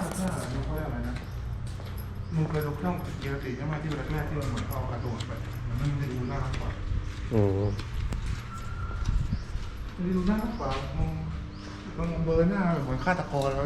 ถ้าถ้าเราเขาเรียกอะไรนะมึงเคยดูช่องเกียร์ติใช่ไหมที่แรกๆที่มันเหมือนเขาเอากระโดดไปมันไม่ได้ดูน่ารักกว่าโอ้มันได้ดูน่ารักกว่ามองมองเบอร์หน้าเหมือนฆาตกรแล้ว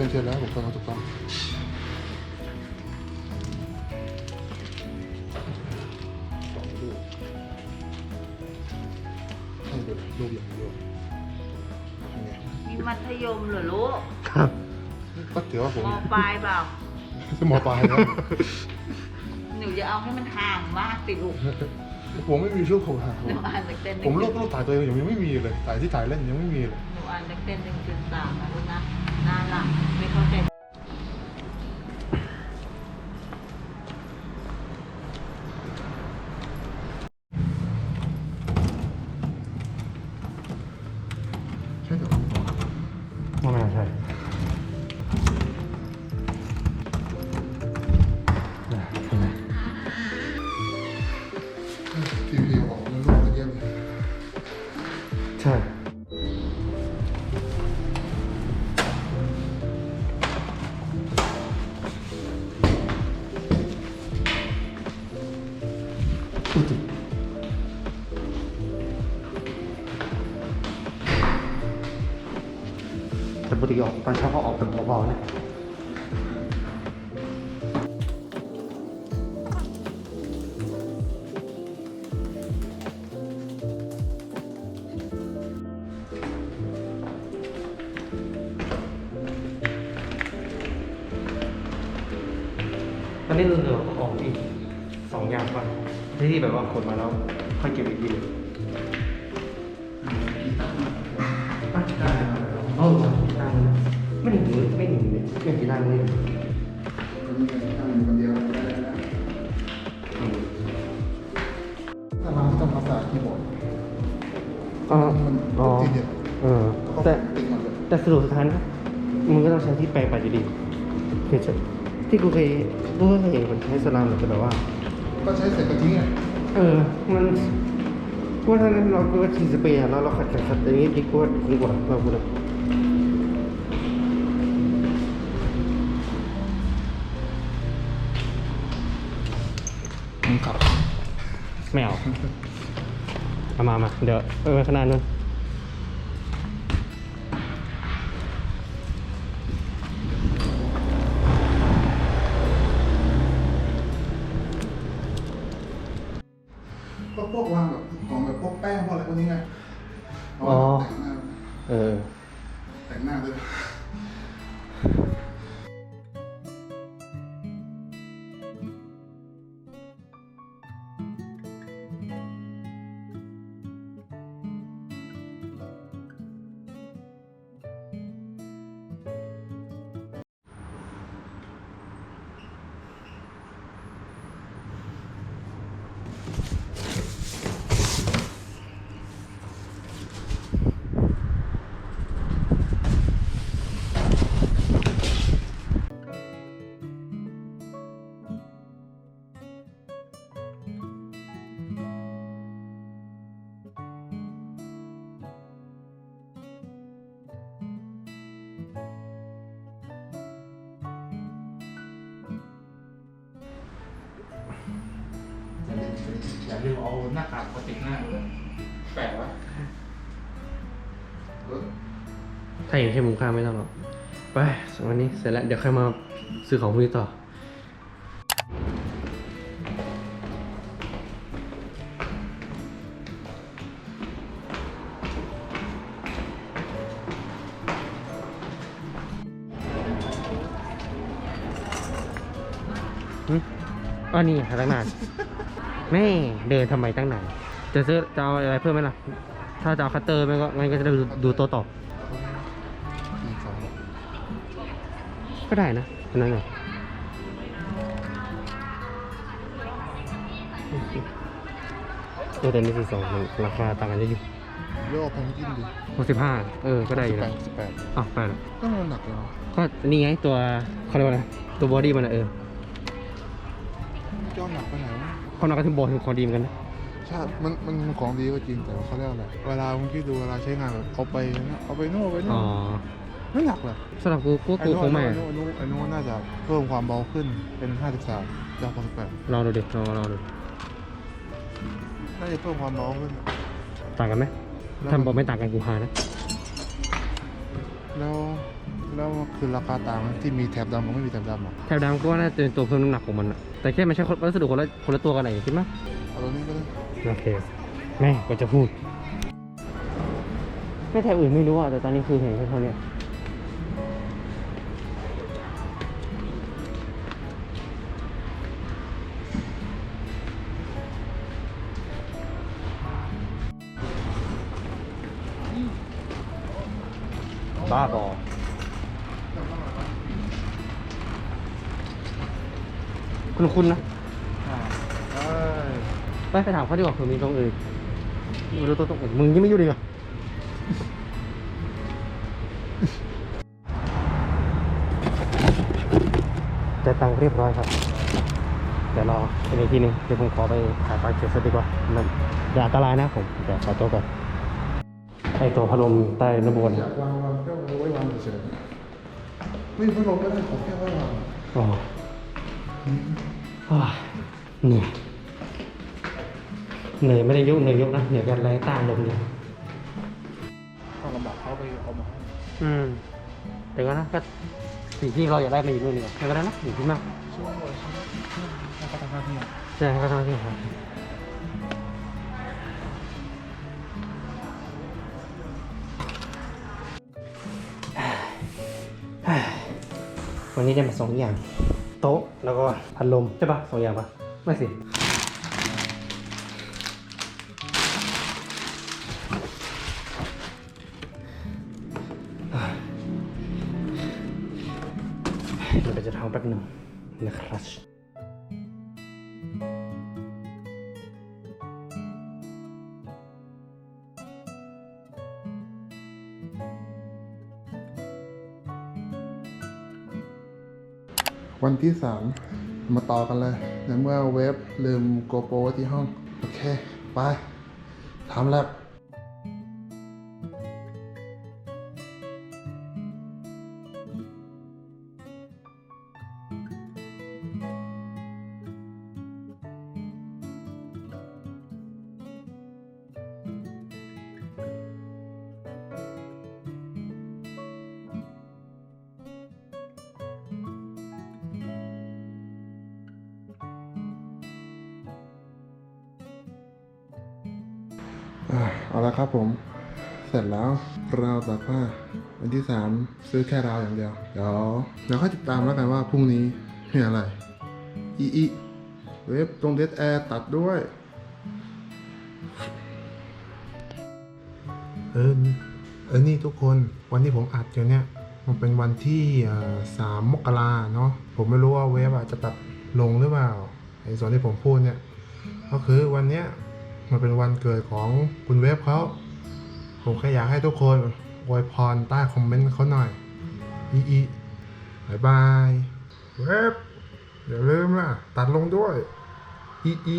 นะเสร็จเซ็นเสร็จแล้วผมต้องถูกต้องสองลูกให้ดูลูกอย่างเดียวยังไงมีมัธยมเหรอลูกครับก็ถือว่าผมมปลายเปล่าสมอปลายแล้วหนูจะเอาให้มันห่างมากสิลูกผมไม่มีรูปผมหาหนูอ่านจากเต้นผมรูปรูปถ่ายตัวเองยังไม่มีเลยถ่ายที่ถ่ายเล่นยังไม่มีเลยหนูอ่านจากเต้นหนึ่งจุดสามนะลูกนะ นานละไม่เข้า อุ๊ยแต่ปกติออกตอนเช้าเขาออกแบบเบาๆนะตอนนี้เหลือ ที่แบบว่าขนมาแล้วค่อยเก็บอีกทีหนึ่งอะได้ครับเออได้นะไม่หนึ่งไม่หนึ่งเลยไม่กี่ด้านเลยมันมีตั้งคนเดียถ้าเราต้องภาษาคีย์บอร์ดอ๋อมันติดเออแต่แต่สรุปสุดท้ายนะมึงก็ต้องใช้ที่แปลงไปอยู่ดีคือที่กูเคยกูเคยเห็นคนใช้สลามหรือแบบว่า ก็ใช้เสร็จก็ทิ้งอะเออ มันว่าถ้างั้นเราก็ทิ้งสเปรย์อะแล้วเราขัดขัดขัดอย่างนี้ดีกว่าดีกว่าเราพูดเลยมึงขับไม่เอาเอามามาเดี๋ยวไปไว้ขางหนาดนู้น อย่าลืมเอาหน้ากากพลาสติกหน้าแปะไว้เออถ้าอย่างแค่มุมข้างไม่ต้องหรอก ไปวันนี้เสร็จแล้ว เดี๋ยวค่อยมาซื้อของพวกนี้ต่อหึอ๋อนี่หาตั้งนาน แม่เดินทำไมตั้งนานจะซื้อจะเอาอะไรเพิ่มไหมล่ะ ถ้าจะเอาคัตเตอร์ไม่ก็งั้นก็จะได้ดูดูโต๊ะต่อมีสองก็ได้นะอันนั้นไงเออแต่นี่สี่สองราคาต่างกันเยอะอยู่เลือกเอาแพนกินดิหกสิบห้าเออ ก็ได้อยู่แปนะดสิบแปดอ้าวแปดเหรอก็มันหนักเลยก็นี่ไงตัวเขาเรียกว่าอะไรตัวบอดี้มันอะเออเจ้าหนักไปไหนวะ เขาหนักก็ถึงบอกถึงของดีเหมือนกันนะใช่มันมันมันของดีก็จริงแต่ว่าเขาเรียกอะไรเวลามึงคิดดูเวลาใช้งานแบบเอาไปนะเอาไปโน่นเอาไปโน่อ๋นอไม่หนักเลยสำหรับกูกูไอ้กูโน่คงไม่ไอ้โน่ไอ้โน่ไอ้โน่น่าจะเพิ่มความเบาขึ้นเป็น53จาก68ลองดูดิลองลองดูน่าจะเพิ่มความเบาขึ้น ต่างกันไหมถ้าบอกไม่ต่างกันกูหานะ แล้วแล้วคือราคาต่างไหมที่มีแถบดำกับไม่มีแถบดำอะแถบดำก็ว่าน่าจะเป็นตัวเพิ่มน้ำหนักของมันอะแต่แค่มันใช้วัสดุคนละคนละตัวกันไหนคิดมั้ยเอาตัวนี้ก็ได้โอเคแม่ก็จะพูด ไม่แถบอื่นไม่รู้อะแต่ตอนนี้คือเห็นแค่เท่าเนี้ บ้าบอคุณคุณนะเอ้ยไปไปถามเขาดีกว่าเผื่อมีตรงอื่นไม่รู้ตัวตรงอื่นมึงยังไม่อยู่ดีกว่าจ่ายตังค์เรียบร้อยครับ เดี๋ยวรอเป็นอีกทีหนึงเดี๋ยวผมขอไปถ่ายปลาเก็บซะดีกว่ามันอย่าอันตรายนะผมเดี๋ยวขอตัวก่อน ไอตัวพัดลมใต้ระบบอยากวางวางก็เอาไว้วางเฉยๆไม่พัดลมก็ได้ขอแค่ไว้วางอ๋ออ้าวเหนื่อยเหนื่อยไม่ได้ยกเหนื่อยยกนะเหนื่อยกันแรงต้านลมเนี่ยต้องลำบากเขาไปเอามาให้อืมแต่ก็นะก็สิ่งที่เราอยากได้มาอยู่ด้วยนี่ก็ก็ได้นะอยู่ที่มากช่วยช่วยให้เขาทำหน้าที่ใช่ก็ทำที่ครับ วันนี้ได้มาสองอย่าง โต๊ะแล้วก็พัดลมใช่ปะสองอย่างปะไม่สิเดี๋ยวจะทำแป๊บหนึ่งนะครับ วันที่สามมาต่อกันเลย ในเมื่อเว็บลืมโกโปรไว้ที่ห้อง โอเค ไปทำแล้ว เอาละครับผม เสร็จแล้วเราวตากผ้าวันที่สามซื้อแค่ราวอย่างเดียว เดี๋ยวเดี๋ยวค่อยติดตามแล้วกันว่าพรุ่งนี้มีอะไร อีอีเว็บตรงเดสแอร์ตัดด้วย เออเออนี่ทุกคนวันที่ผมอัดอยู่เนี่ย มันเป็นวันที่สามมกราเนาะผมไม่รู้ว่าเว็บอะจะตัดลงหรือเปล่าไอ้ส่วนที่ผมพูดเนี่ย ก็คือวันเนี้ย มันเป็นวันเกิดของคุณเว็บเขาผมแค่อยากให้ทุกคนอวยพรใต้คอมเมนต์เขาหน่อย อีอีบายบาย เว็บอย่าลืมล่ะ ตัดลงด้วย อีอี